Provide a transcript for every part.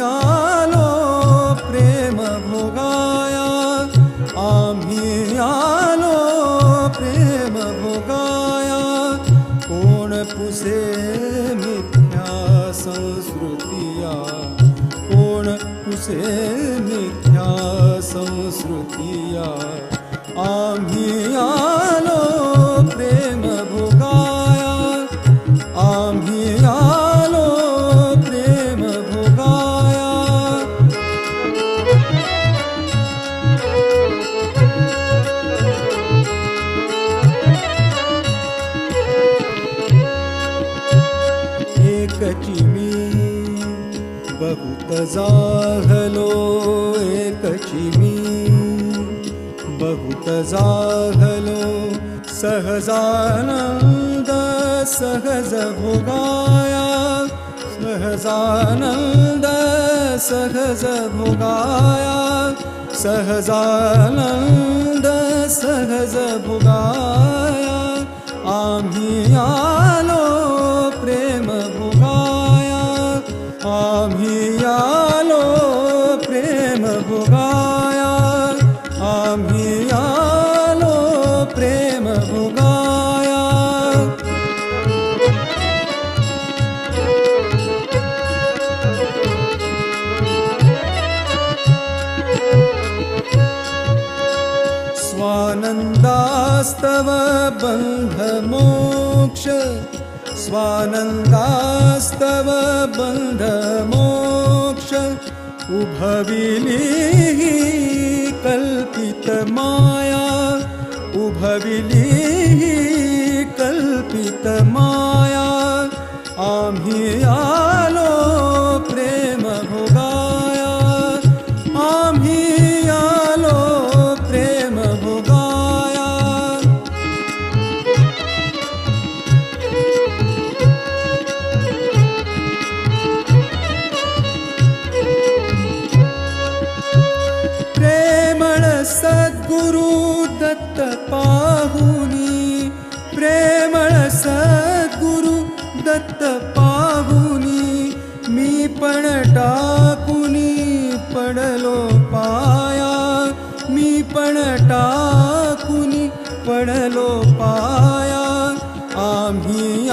आलो प्रेम भोगाया. आम्ही आलो प्रेम भोगाया. कोण पुसे मिथ्या संस्कृतिया? कोण पुसे मिथ्या संस्कृतिया? आम्ही एकची मी बहुत जाहलो एकची मी बहुत जाहलो सहजानंद सहज भोगाया सहजानंद सहज भोगाया सहजानंद सहज भोगाया आम्ही आलो स्वानन्दास्तव बन्धमोक्ष। स्वानन्दास्तव बन्धमोक्ष। हि कल्पितमाया हि कल्पितमाया आम्ही दत्त पाहुनी मी पण टाकुनी पडलो पाया मी पण टाकुनी पडलो पाया आम्ही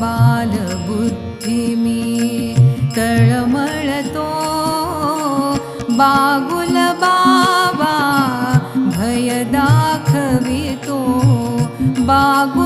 बालबुद्धी मी तळमळतो. बागुल बाबा भय दाखवितो. बागु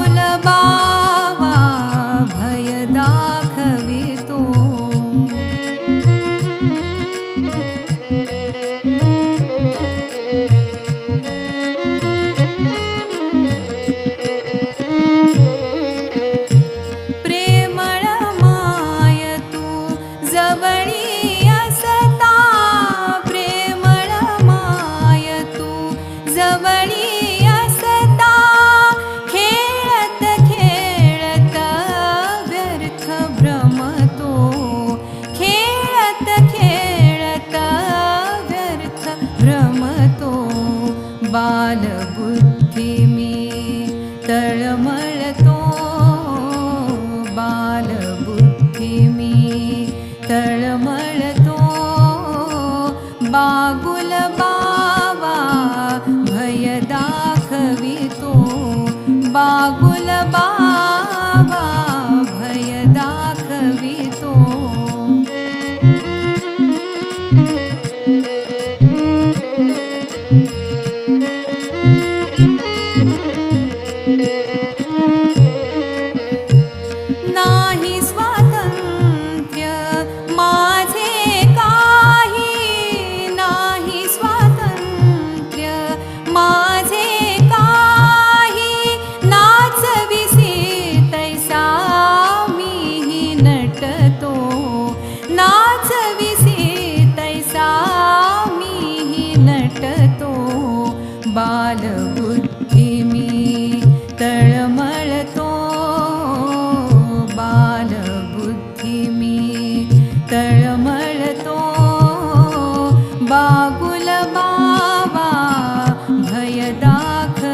Thank.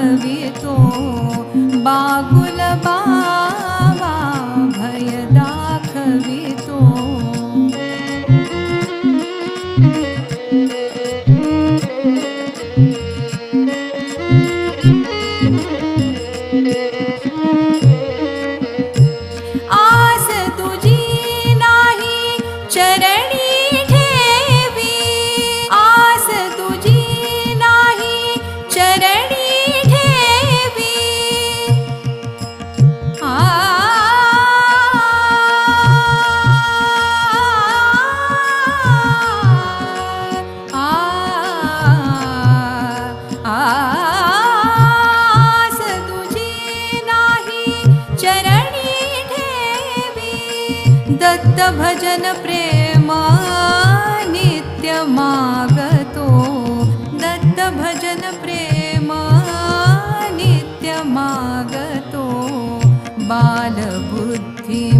तो बागुल बा दत्त प्रेमा नित्यमागतो दत्त प्रेमा नित्यमागतो बालबुद्धिम्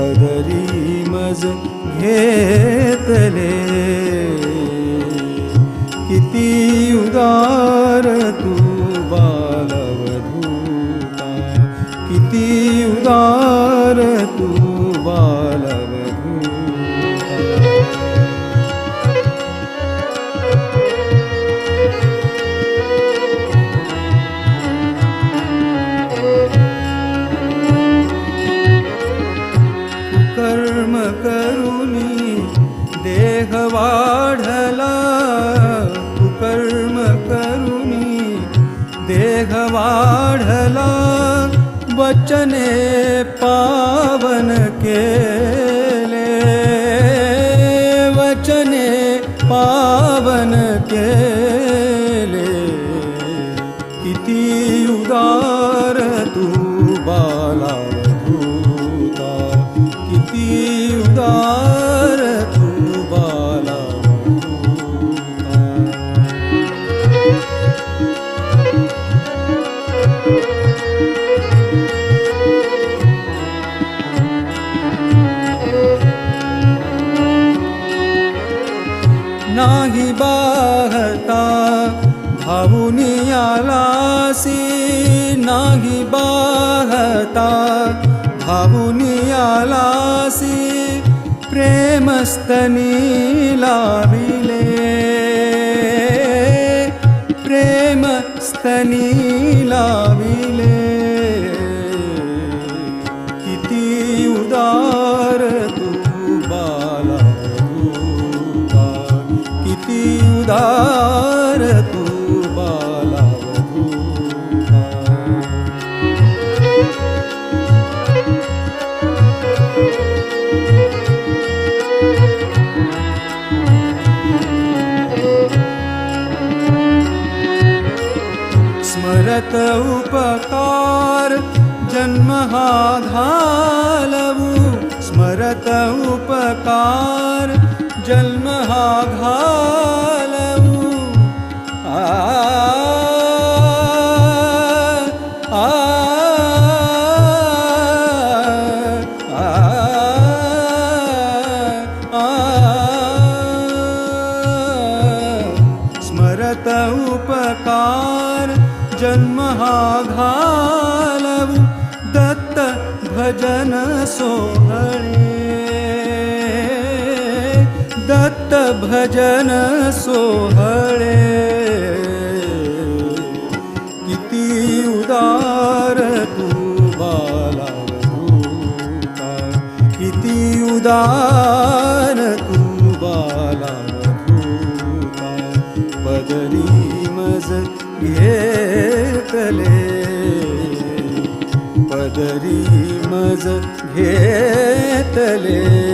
पदरी मज घेतले. किती उदार तू बालवधूता किती उदार वचने प्रेमस्तनी लाविले प्रेमस्तनी लाविले उपकार जन्महाघालु स्मरत उपकार जन्म आघा भजन सोहळे. किती उदार तू बाला भूता. किती उदार तू बाला भूता. पदरी मज घेतले. पदरी मज घेतले.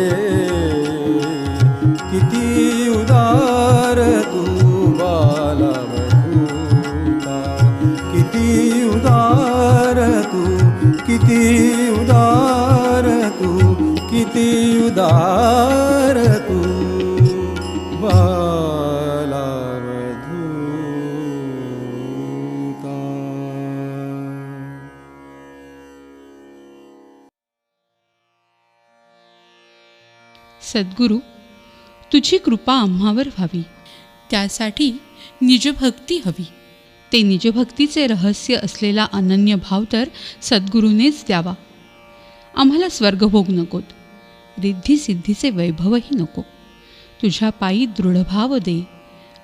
सद्गुरु तू. सद्गुरू तुझी कृपा आम्हावर व्हावी. त्यासाठी निजभक्ती हवी. ते निजभक्तीचे रहस्य असलेला अनन्य भाव तर सद्गुरूनेच द्यावा. आम्हाला स्वर्गभोग नकोत. रिद्धी सिद्धीचे वैभवही नको. तुझ्या पायी दृढभाव दे.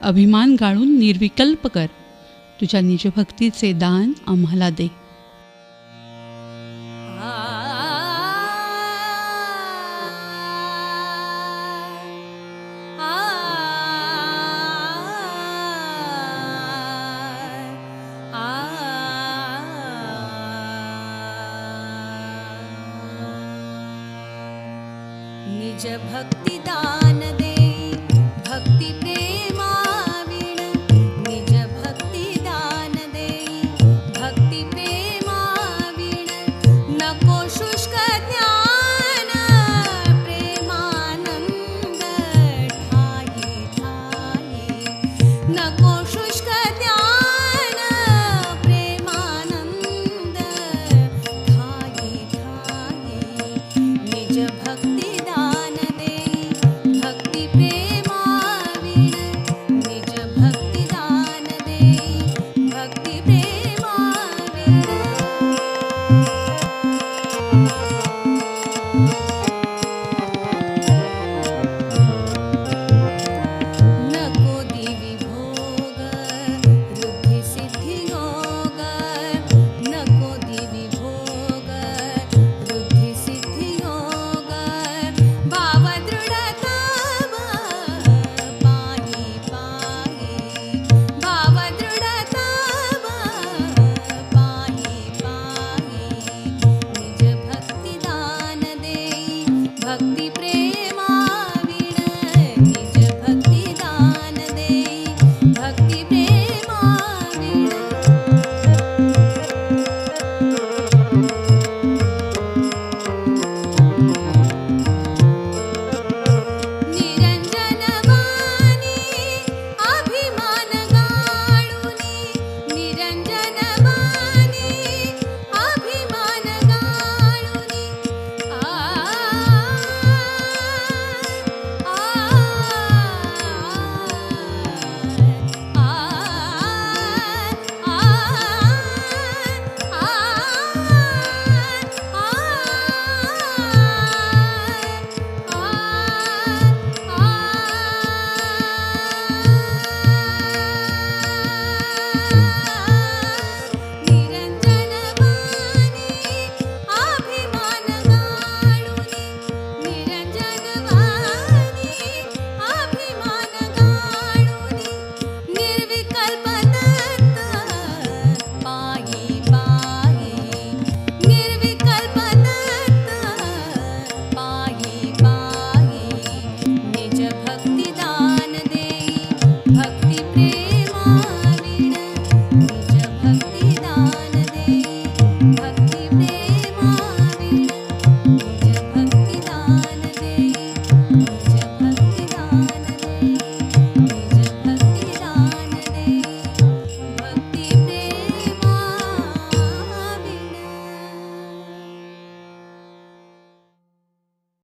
अभिमान गाळून निर्विकल्प कर. तुझ्या निजभक्तीचे दान आम्हाला दे.